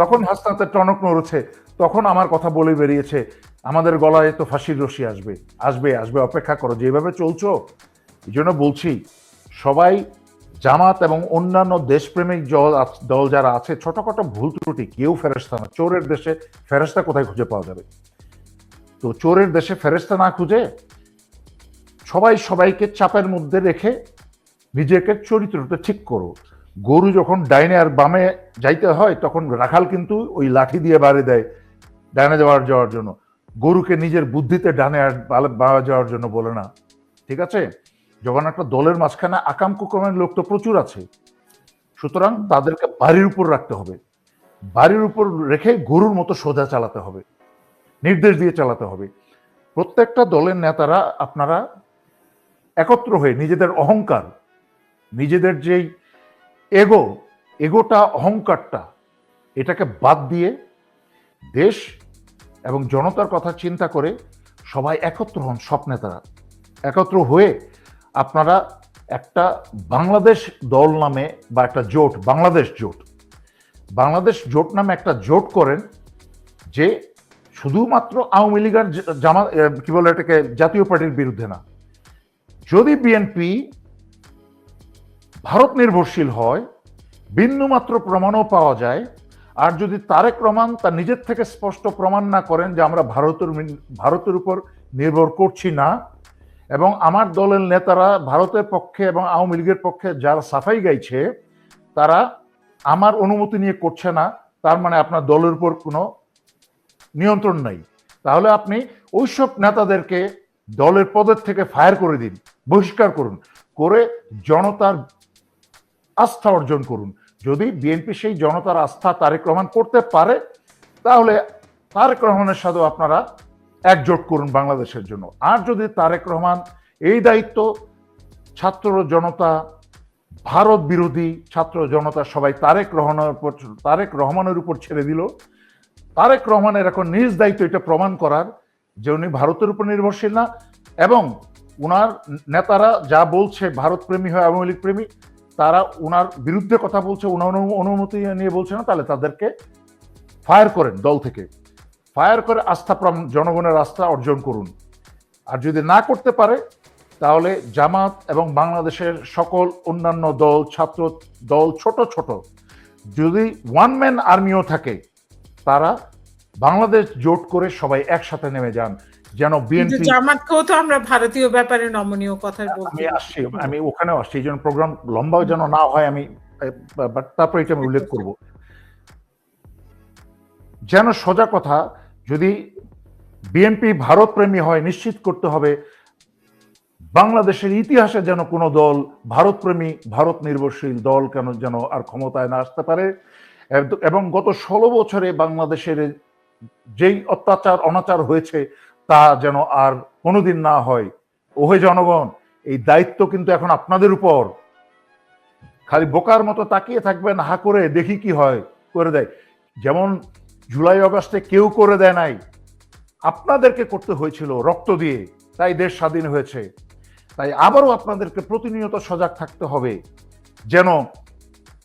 তখন হাসনাতের টনক নড়েছে, তখন আমার কথা বলে বেরিয়েছে, আমাদের গলায় তো ফাঁসির রশি আসবে আসবে আসবে, অপেক্ষা করো, যেভাবে চলছো। এই জন্য বলছি, সবাই, জামাত এবং অন্যান্য দেশপ্রেমিক দল দল যারা আছে, ছোটখাটো ভুল ত্রুটি, কেউ ফেরস্তা না, চোরের দেশে ফেরস্তা কোথায় খুঁজে পাওয়া যাবে? তো চোরের দেশে ফেরস্তা না খুঁজে, সবাই সবাইকে চাপের মধ্যে রেখে নিজেকে চরিত্রটা ঠিক করো। গরু যখন ডাইনে আর বামে যাইতে হয়, তখন রাখাল কিন্তু ওই লাঠি দিয়ে বাড়ি দেয় ডাইনে যাওয়ার যাওয়ার জন্য। গরুকে নিজের বুদ্ধিতে ডানে আর বামে যাওয়ার জন্য বলে না। ঠিক আছে? যখন একটা দলের মাঝখানে আকাম কুকামের লোক তো প্রচুর আছে, সুতরাং তাদেরকে বাড়ির উপর রাখতে হবে। বাড়ির উপর রেখে গরুর মতো সোজা চালাতে হবে, নির্দেশ দিয়ে চালাতে হবে। প্রত্যেকটা দলের নেতারা আপনারা একত্র হয়ে নিজেদের অহংকার, নিজেদের যেই এগো, এগোটা, অহংকারটা, এটাকে বাদ দিয়ে দেশ এবং জনতার কথা চিন্তা করে সবাই একত্র হন সব নেতারা। একত্র হয়ে আপনারা একটা বাংলাদেশ দল নামে বা একটা জোট, বাংলাদেশ জোট বাংলাদেশ জোট নামে একটা জোট করেন যে শুধুমাত্র আওয়ামী লীগের জামা কি বলে এটাকে, জাতীয় পার্টির বিরুদ্ধে না। যদি বিএনপি ভারত নির্ভরশীল হয়, বিন্দুমাত্র প্রমাণও পাওয়া যায়, আর যদি তারেক রহমান তার নিজের থেকে স্পষ্ট প্রমাণ না করেন যে আমরা ভারতের ভারতের উপর নির্ভর করছি না, এবং আমার দলের নেতারা ভারতের পক্ষে এবং আওয়ামী লীগের পক্ষে যারা সাফাই গাইছে, তারা আমার অনুমতি নিয়ে করছে না, তার মানে আপনার দলের উপর কোনো নিয়ন্ত্রণ নাই। তাহলে আপনি ওইসব নেতাদেরকে দলের পদের থেকে ফায়ার করে দিন, বহিষ্কার করুন, করে জনতার আস্থা অর্জন করুন। যদি বিএনপি সেই জনতার আস্থা তারেক রহমান করতে পারে, তাহলে তারেক রহমানের সাথেও আপনারা একজোট করুন বাংলাদেশের জন্য। আর যদি তারেক রহমান এই দায়িত্ব ছাত্র জনতা, ভারত বিরোধী ছাত্র জনতা সবাই তারেক রহমানের উপর, তারেক রহমানের উপর ছেড়ে দিল, তারেক রহমানের এখন নিজ দায়িত্ব এটা প্রমাণ করার যে উনি ভারতের উপর নির্ভরশীল না, এবং উনার নেতারা যা বলছে ভারত প্রেমী হয় আওয়ামী লীগ প্রেমী তারা ওনার বিরুদ্ধে কথা বলছে অনু- অনুমতি নিয়ে বলছে না, তাহলে তাদেরকে ফায়ার করেন দল থেকে। ফায়ার করে আস্থা জনগণের আস্থা অর্জন করুন। আর যদি না করতে পারে, তাহলে জামাত এবং বাংলাদেশের সকল অন্যান্য দল, ছাত্র দল, ছোট ছোট, যদি ওয়ান ম্যান আর্মিও থাকে, তারা বাংলাদেশ জোট করে সবাই একসাথে নেমে যান। যেন বিএনপি জামাতকেও তো আমরা ভারতীয় ব্যাপারে নমনীয় কথা বলতে আমি আসছি আমি ওখানেও আসছি এই জন্য প্রোগ্রাম লম্বা যেন না হয় আমি বাট তারপর এটা আমি উল্লেখ করব। যেন সোজা কথা যদি বিএনপি ভারত প্রেমী হয় নিশ্চিত করতে হবে বাংলাদেশের ইতিহাসে যেন কোনো দল ভারত প্রেমী ভারত নির্ভরশীল দল কেন যেন আর ক্ষমতায় না আসতে পারে। এবং গত ষোলো বছরে বাংলাদেশের যেই অত্যাচার অনাচার হয়েছে তা যেন আর কোনোদিন না হয়। ওহে জনগণ, এই দায়িত্ব কিন্তু এখন আপনাদের উপর। খালি বোকার মতো তাকিয়ে থাকবেন, হা করে দেখি কি হয়, করে দেয়। যেমন জুলাই অগস্টে কেউ করে দেয় নাই। আপনাদেরকে করতে হয়েছিল রক্ত দিয়ে, তাই দেশ স্বাধীন হয়েছে। তাই আবারও আপনাদেরকে প্রতিনিয়ত সজাগ থাকতে হবে, যেন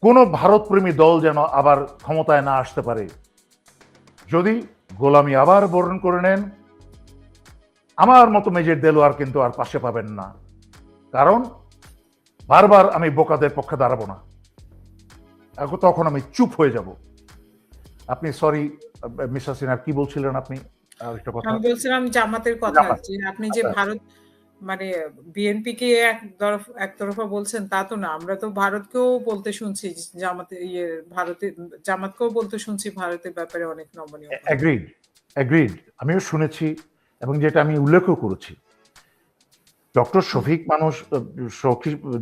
কোনো ভারতপ্রেমী দল যেন আবার ক্ষমতায় না আসতে পারে। যদি গোলামি আবার বরণ করে নেন আমার মতো মেজের দেলোয়ার কিন্তু আর পাশে পাবেন না। কারণ বারবার আমি বোকাদের পক্ষে দাঁড়াবো না। তখন আমি চুপ হয়ে যাব। আপনি সরি মিস হাসিনা কি বলছিলেন আপনি? আর একটা কথা। আমি বলছিলাম জামাতের কথা যে আপনি যে আচ্ছা। ভারত মানে বিএনপি কে এক তরফ একতরফা বলছেন তা তো না। আমরা তো ভারতকেও বলতে শুনছি জামাতে ইয়ে ভারতের জামাতকেও বলতে শুনছি ভারতের ব্যাপারে অনেক নমনীয়। কথা। অ্যাগ্রিড অ্যাগ্রিড আমিও শুনেছি এবং যেটা আমি উল্লেখও করেছি, ডক্টর শফিক মানুষ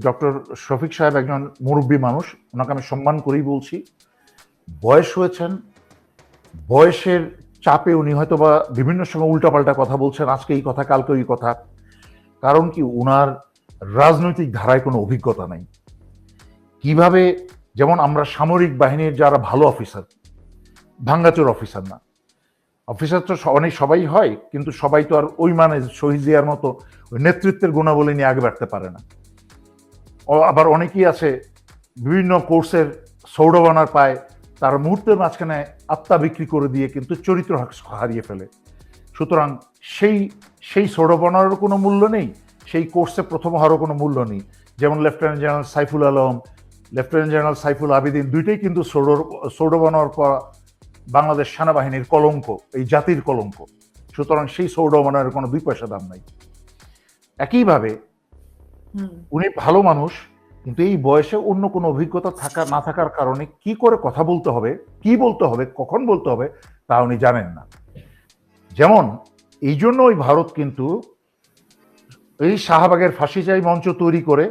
ডক্টর শফিক সাহেব একজন মুরব্বী মানুষ, ওনাকে আমি সম্মান করেই বলছি। বয়স হয়েছেন, বয়সের চাপে উনি হয়তো বা বিভিন্ন সময় উল্টাপাল্টা কথা বলছেন, আজকে এই কথা, কালকে এই কথা। কারণ কি, উনার রাজনৈতিক ধারায় কোনো অভিজ্ঞতা নাই। কীভাবে, যেমন আমরা সামরিক বাহিনীর যারা ভালো অফিসার ভাঙ্গাচোর অফিসার না অফিসার তো অনেক সবাই হয়, কিন্তু সবাই তো আর ওই মানে শহীদ জিয়ার মতো ওই নেতৃত্বের গুণাবলী নিয়ে আগে বাড়তে পারে না। আবার অনেকেই আছে, বিভিন্ন কোর্সের সৌরবানার পায়, তার মুহূর্তের মাঝখানে আত্মা বিক্রি করে দিয়ে কিন্তু চরিত্র হারিয়ে ফেলে। সুতরাং সেই সেই সোডোবনারও কোনো মূল্য নেই, সেই কোর্সে প্রথম হওয়ারও কোনো মূল্য নেই। যেমন lieutenant general Saiful Alam lieutenant general Saiful Abidin দুইটাই কিন্তু সোডো সৌরবানার পর বাংলাদেশ সেনাবাহিনীর কলঙ্ক এই জাতির কলঙ্ক। সুতরাং সেই সৌরবনের কোনো দুই পয়সা দাম নাই। একইভাবে উনি ভালো মানুষ কিন্তু এই বয়সে অন্য কোনো অভিজ্ঞতা থাকা না থাকার কারণে কি করে কথা বলতে হবে কি বলতে হবে কখন বলতে হবে তা উনি জানেন না। যেমন এই জন্য ওই ভারত কিন্তু এই শাহবাগের ফাঁসি চাই মঞ্চ তৈরি করে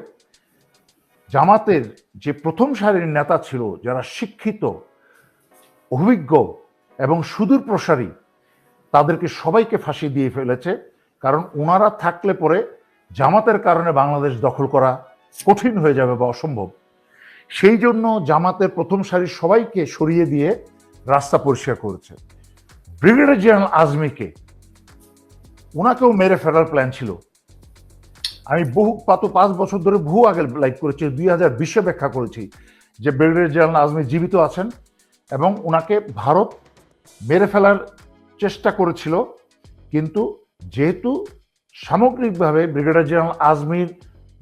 জামাতের যে প্রথম সারির নেতা ছিল যারা শিক্ষিত অভিজ্ঞ এবং সুদূর প্রসারী, তাদেরকে সবাইকে ফাঁসি দিয়ে ফেলেছে, কারণ ওনারা থাকলে পরে জামাতের কারণে বাংলাদেশ দখল করা কঠিন হয়ে যাবে বা অসম্ভব। সেই জন্য জামাতের প্রথম সারির সবাইকে সরিয়ে দিয়ে রাস্তা পরিষ্কার করেছে। ব্রিগেডিয়ার জেনারেল আজমিকে, ওনাকেও মেরে ফেলার প্ল্যান ছিল। আমি বহু পাত পাঁচ বছর ধরে বহু আগে লাইভ করেছি, দুই হাজার বিশে ব্যাখ্যা করেছি যে ব্রিগেডিয়ার জেনারেল আজমি জীবিত আছেন। এবং ওনাকে ভারত মেরে ফেলার চেষ্টা করেছিল, কিন্তু যেহেতু সামগ্রিকভাবে ব্রিগেডিয়ার জেনারেল আজমির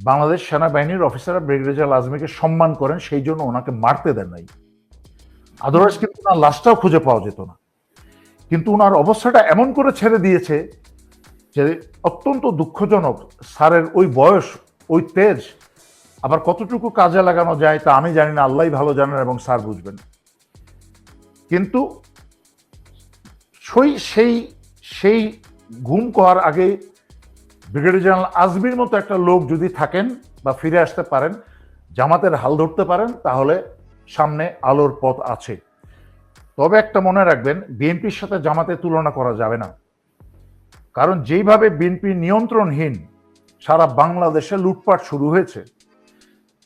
বাংলাদেশ সেনাবাহিনীর অফিসাররা ব্রিগেডিয়ার জেনারেল আজমিকে সম্মান করেন, সেই জন্য ওনাকে মারতে দেন নাই। আদারওয়াইজ কিন্তু ওনার লাশটাও খুঁজে পাওয়া যেত না। কিন্তু ওনার অবস্থাটা এমন করে ছেড়ে দিয়েছে যে অত্যন্ত দুঃখজনক স্যারের ওই বয়স, ওই তেজ আবার কতটুকু কাজে লাগানো যায় তা আমি জানি না আল্লাহ ভালো জানেন এবং স্যার বুঝবেন। কিন্তু সেই সেই সেই ঘুম করার আগে ব্রিগেডিয়ার জেনারেল আজমির মতো একটা লোক যদি থাকেন বা ফিরে আসতে পারেন, জামাতের হাল ধরতে পারেন, তাহলে সামনে আলোর পথ আছে। তবে একটা মনে রাখবেন, বিএনপির সাথে জামাতের তুলনা করা যাবে না। কারণ যেইভাবে বিএনপি নিয়ন্ত্রণহীন সারা বাংলাদেশে লুটপাট শুরু হয়েছে,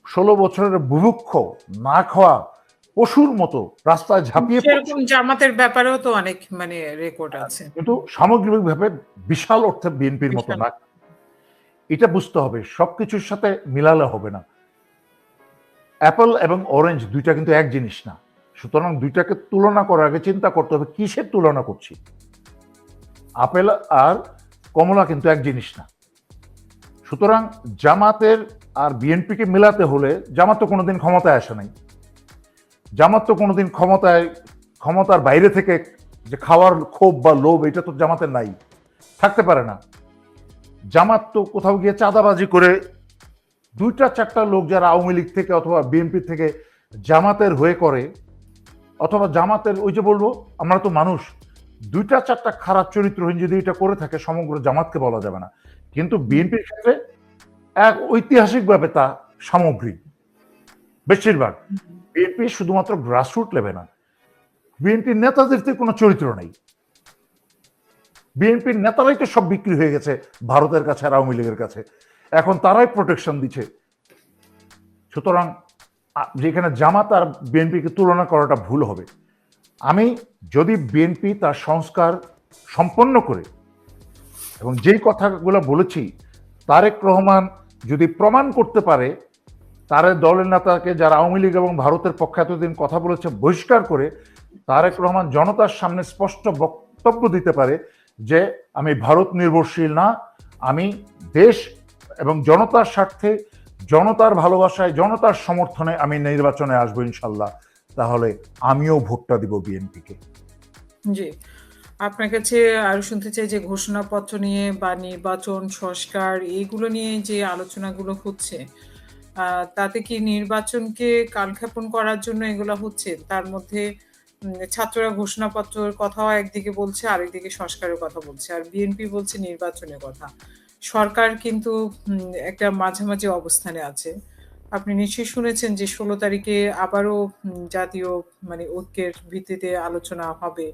ষোলো বছরের বুভুক্ষ না খাওয়া পশুর মতো রাস্তায় ঝাঁপিয়ে জামাতের ব্যাপারেও তো অনেক মানে রেকর্ড আছে। কিন্তু সামগ্রিকভাবে বিশাল অর্থে বিএনপির মতো না। এটা বুঝতে হবে সবকিছুর সাথে মিলালে হবে না। অ্যাপল এবং অরেঞ্জ দুইটা কিন্তু এক জিনিস না। সুতরাং দুইটাকে তুলনা করার আগে চিন্তা করতে হবে কিসের তুলনা করছি? আপেল আর কমলা কিন্তু এক জিনিস না। সুতরাং জামাতের আর বিএনপিকে মেলাতে হলে জামাত তো কোনোদিন ক্ষমতায় আসে নাই। জামাত তো কোনোদিন ক্ষমতায়, ক্ষমতার বাইরে থেকে যে খাওয়ার ক্ষোভ বা লোভ, এটা তো জামাতের নাই। থাকতে পারে না। জামাত তো কোথাও গিয়ে চাঁদাবাজি করে দুইটা, চারটা লোক যারা আওয়ামী লীগ থেকে অথবা বিএনপি থেকে জামাতের হয়ে করে, অথবা জামাতের ওই যে বলব, আমরা তো মানুষ, দুইটা, চারটা খারাপ চরিত্রহীন যদি এটা করে থাকে, সমগ্র জামাতকে বলা যাবে না। কিন্তু বিএনপির ক্ষেত্রে এক ঐতিহাসিকভাবে তা সামগ্রিক বেশিরভাগ। বিএনপি শুধুমাত্র গ্রাসরুট লেভে না বিএনপির নেতাদের তো কোনো চরিত্র নেই। বিএনপির নেতারাই তো সব বিক্রি হয়ে গেছে ভারতের কাছে আর আওয়ামী লীগের কাছে। এখন তারাই প্রোটেকশন দিচ্ছে। সুতরাং যেখানে জামাত আর বিএনপিকে তুলনা করাটা ভুল হবে। আমি যদি বিএনপি তার সংস্কার সম্পন্ন করে, এবং যেই কথাগুলো বলেছি, তারেক রহমান যদি প্রমাণ করতে পারে তার দলের নেতাকে যারা আওয়ামী লীগ এবং ভারতের পক্ষে এতদিন কথা বলেছে, বহিষ্কার করে তারেক রহমান জনতার সামনে স্পষ্ট বক্তব্য দিতে পারে যে, আমি ভারত নির্ভরশীল না, আমি দেশ এবং জনতার স্বার্থে, জনতার ভালোবাসায়, জনতার সমর্থনে আমি নির্বাচনে আসব ইনশাল্লাহ। তাহলে আমিও ভোটটা দিব বিএনপিকে। জি। আপনার কাছে আরও শুনতে চাই যে, ঘোষণাপত্র নিয়ে বা নির্বাচন, সংস্কার এইগুলো নিয়ে যে আলোচনাগুলো হচ্ছে তাতে কি নির্বাচনকে কালক্ষেপণ করার জন্য এগুলো হচ্ছে? তার মধ্যে ছাত্ররা ঘোষণাপত্রের কথাও একদিকে বলছে, আরেকদিকে সংস্কারের কথা বলছে। আর বিএনপি বলছে নির্বাচনের কথা। সরকার কিন্তু একটা মাঝামাঝি অবস্থানে আছে। আপনি নিশ্চয়ই শুনেছেন যে ষোলো তারিখে আবারও জাতীয় মানে ঐক্যের ভিত্তিতে আলোচনা হবে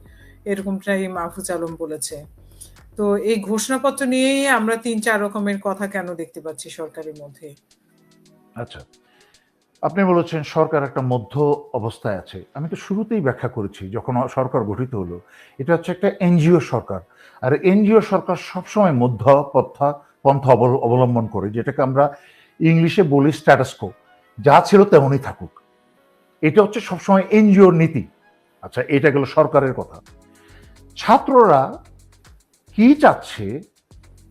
এরকমটাই মাহফুজ আলম বলেছে। তো এই ঘোষণাপত্র নিয়েই আমরা তিন চার রকমের কথা কেন দেখতে পাচ্ছি সরকারের মধ্যে? আচ্ছা। আপনি বলেছেন সরকার একটা মধ্য অবস্থায় আছে। আমি তো শুরুতেই ব্যাখ্যা করেছি, যখন সরকার গঠিত হলো। এটা হচ্ছে একটা এনজিও সরকার। আর এনজিও সরকার সবসময় মধ্য পন্থা পন্থা অবল- অবলম্বন করে, যেটাকে আমরা ইংলিশে বলি স্ট্যাটাসকো। যা ছিল তেমনই থাকুক। এটা হচ্ছে সবসময় এনজিওর নীতি। আচ্ছা এটা গেল সরকারের কথা। ছাত্ররা কি চাচ্ছে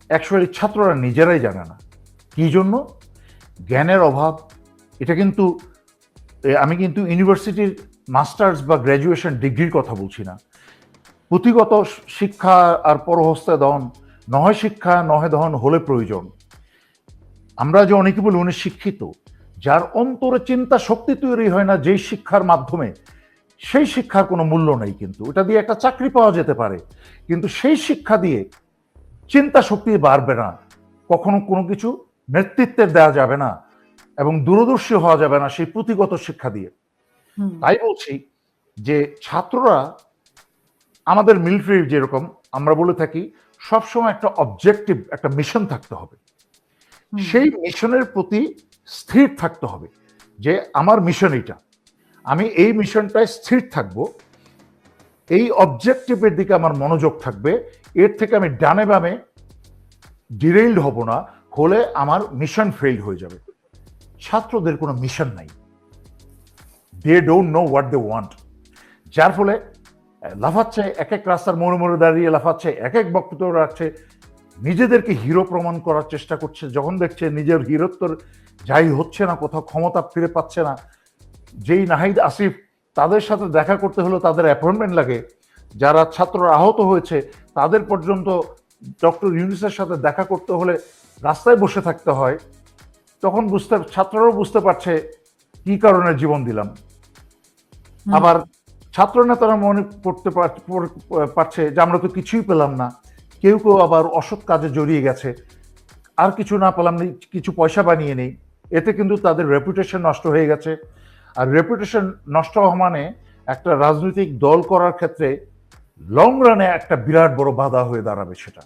অ্যাকচুয়ালি ছাত্ররা নিজেরাই জানে না। কি জন্য? জ্ঞানের অভাব, এটা কিন্তু আমি কিন্তু ইউনিভার্সিটির মাস্টার্স বা গ্র্যাজুয়েশন ডিগ্রির কথা বলছি না। পুঁথিগত শিক্ষা আর পরহস্তে দহন নহে শিক্ষা, নহে দহন হলে প্রয়োজন। আমরা যে অনেকে বলি উনি শিক্ষিত, যার অন্তরে চিন্তা শক্তি তৈরি হয় না যেই শিক্ষার মাধ্যমে, সেই শিক্ষার কোনো মূল্য নেই কিন্তু। এটা দিয়ে একটা চাকরি পাওয়া যেতে পারে, কিন্তু সেই শিক্ষা দিয়ে চিন্তা শক্তি বাড়বে না। কখনো কোনো কিছু নেতৃত্বের দেওয়া যাবে না এবং দূরদর্শী হওয়া যাবে না সেই পুঁথিগত শিক্ষা দিয়ে। তাই বলছি যে ছাত্ররা আমাদের মিলিটারি যেরকম আমরা বলে থাকি সবসময় একটা অবজেক্টিভ একটা মিশন থাকতে হবে। সেই মিশনের প্রতি স্থির থাকতে হবে যে আমার মিশন এটা আমি এই মিশনটায় স্থির থাকব। এই অবজেক্টিভের দিকে আমার মনোযোগ থাকবে। এর থেকে আমি ডানে বামে ডিরেইলড হব না। হলে আমার মিশন ফেইল হয়ে যাবে। ছাত্রদের কোনো মিশন নাই। They don't know what they want যার ফলে লাফাচ্ছে এক এক রাস্তার মোড়ে মোড়ে দাঁড়িয়ে লাফাচ্ছে এক এক বক্তব্য রাখছে। নিজেদেরকে হিরো প্রমাণ করার চেষ্টা করছে। যখন দেখছে নিজের হিরোত্বর যাই হচ্ছে না, কোথাও ক্ষমতা ফিরে পাচ্ছে না। যেই নাহিদ, আসিফ, তাদের সাথে দেখা করতে হলো তাদের অ্যাপয়েন্টমেন্ট লাগে। যারা ছাত্ররা আহত হয়েছে, তাদের পর্যন্ত ডক্টর ইউনিসের সাথে দেখা করতে হলে রাস্তায় বসে থাকতে হয় তখন বুঝতে ছাত্ররাও বুঝতে পারছে কি কারণে জীবন দিলাম। আবার ছাত্র নেতারা মনে করতে পার- পারছে যে আমরা তো কিছুই পেলাম না। কেউ কেউ আবার অসৎ কাজে জড়িয়ে গেছে। আর কিছু না পেলাম না, কিছু পয়সা বানিয়ে নেই। এতে কিন্তু তাদের রেপুটেশন নষ্ট হয়ে গেছে। আর রেপুটেশন নষ্ট হওয়া মানে একটা রাজনৈতিক দল করার ক্ষেত্রে লং রানে একটা বিরাট বড় বাধা হয়ে দাঁড়াবে সেটা।